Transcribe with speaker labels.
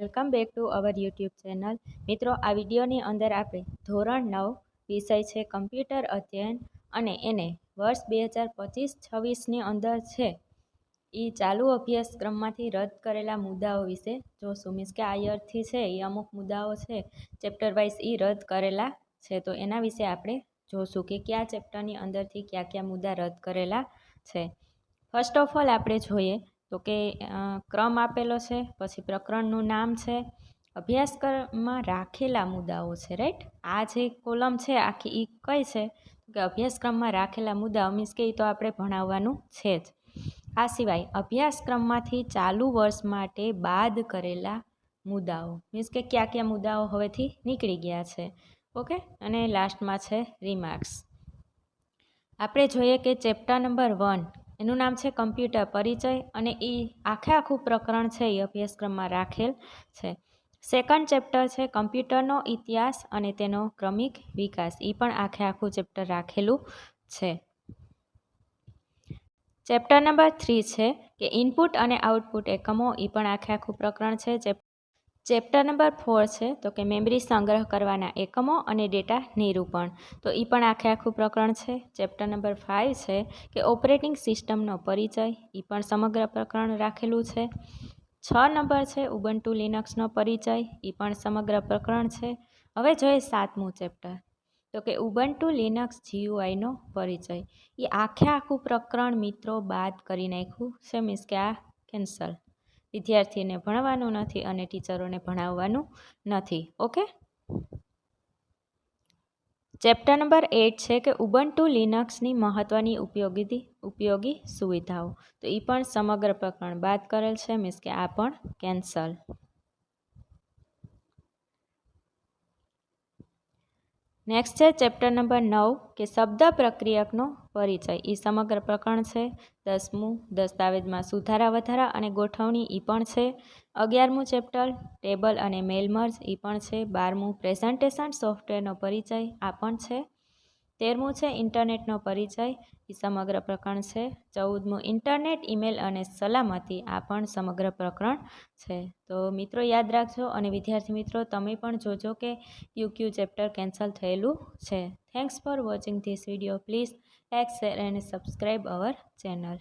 Speaker 1: Welcome back to our YouTube channel મિત્રો, આ વિડીયોની અંદર આપણે ધોરણ નવ વિષય છે, કમ્પ્યુટર અધ્યયન અને એને વર્ષ બે હજાર પચીસ છવ્વીસની અંદર છે. એ ચાલુ અભ્યાસક્રમમાંથી રદ કરેલા મુદ્દાઓ વિશે જોશું. મીન્સ કે આ યરથી છે એ અમુક મુદ્દાઓ છે, ચેપ્ટર વાઇઝ એ રદ કરેલા છે. તો એના વિશે આપણે જોશું કે કયા ચેપ્ટરની અંદરથી કયા કયા મુદ્દા રદ કરેલા છે. ફર્સ્ટ ઓફ ઓલ આપણે જોઈએ તો કે ક્રમ આપેલો છે, પછી પ્રકરણનું નામ છે. અભ્યાસક્રમમાં રાખેલા મુદ્દાઓ છે રાઈટ આ જે કોલમ છે, આખી એ કઈ છે? કે અભ્યાસક્રમમાં રાખેલા મુદ્દાઓ મીન્સ કે એ તો આપણે ભણાવવાનું છે જ. આ સિવાય અભ્યાસક્રમમાંથી ચાલુ વર્ષ માટે બાદ કરેલા મુદ્દાઓ મીન્સ કે કયા કયા મુદ્દાઓ હવેથી નીકળી ગયા છે. ઓકે? અને લાસ્ટમાં છે રિમાર્ક્સ આપણે જોઈએ કે ચેપ્ટર નંબર વન એનું નામ છે કમ્પ્યુટર પરિચય અને એ આખે આખું પ્રકરણ છે એ અભ્યાસક્રમમાં રાખેલ છે. સેકન્ડ ચેપ્ટર છે કમ્પ્યુટરનો ઇતિહાસ અને તેનો ક્રમિક વિકાસ. એ પણ આખે આખું ચેપ્ટર રાખેલું છે. ચેપ્ટર નંબર થ્રી છે કે ઇનપુટ અને આઉટપુટ એકમો એ પણ આખે આખું પ્રકરણ છે. ચેપ્ટર નંબર ફોર છે, તો કે મેમરી સંગ્રહ કરવાના એકમો અને ડેટા નિરૂપણ. તો એ પણ આખે આખું પ્રકરણ છે. ચેપ્ટર નંબર ફાઇવ છે કે ઓપરેટિંગ સિસ્ટમનો પરિચય. એ પણ સમગ્ર પ્રકરણ રાખેલું છે. છ નંબર છે ઉબન્ટુ લિનક્સનો પરિચય. એ પણ સમગ્ર પ્રકરણ છે. હવે જોઈએ સાતમું ચેપ્ટર. તો કે ઉબન્ટુ લિનક્સ જીયુઆઈનો પરિચય. એ આખે આખું પ્રકરણ મિત્રો બાદ કરી નાખ્યું છે, મીન્સ કે આ કેન્સલ. વિદ્યાર્થીને ભણવાનું નથી અને ટીચરોને ભણાવવાનું નથી, ઓકે? ચેપ્ટર નંબર એટ છે કે ઉબન્ટુ લિનક્સની મહત્ત્વની ઉપયોગી ઉપયોગી સુવિધાઓ. તો એ પણ સમગ્ર પ્રકરણ બાદ કરેલ છે, મીન્સ કે આ પણ કેન્સલ. નેક્સ્ટ છે ચેપ્ટર નંબર નવ, કે શબ્દ પ્રક્રિયકનો પરિચય. એ સમગ્ર પ્રકરણ છે. દસમું, દસ્તાવેજમાં સુધારા વધારા અને ગોઠવણી એ પણ છે. અગિયારમું ચેપ્ટર ટેબલ અને મેલમર્સ એ પણ છે. બારમું પ્રેઝન્ટેશન સોફ્ટવેરનો પરિચય, આ પણ છે. તેરમું છે ઇન્ટરનેટનો પરિચય. એ સમગ્ર પ્રકરણ છે. ચૌદમું, ઇન્ટરનેટ, ઈમેલ અને સલામતી. આ પણ સમગ્ર પ્રકરણ છે. તો મિત્રો, યાદ રાખજો અને વિદ્યાર્થી મિત્રો, તમે પણ જોજો કે ક્યુ ક્યુ ચેપ્ટર કેન્સલ થયેલું છે. Thanks for watching this video please like share and subscribe our channel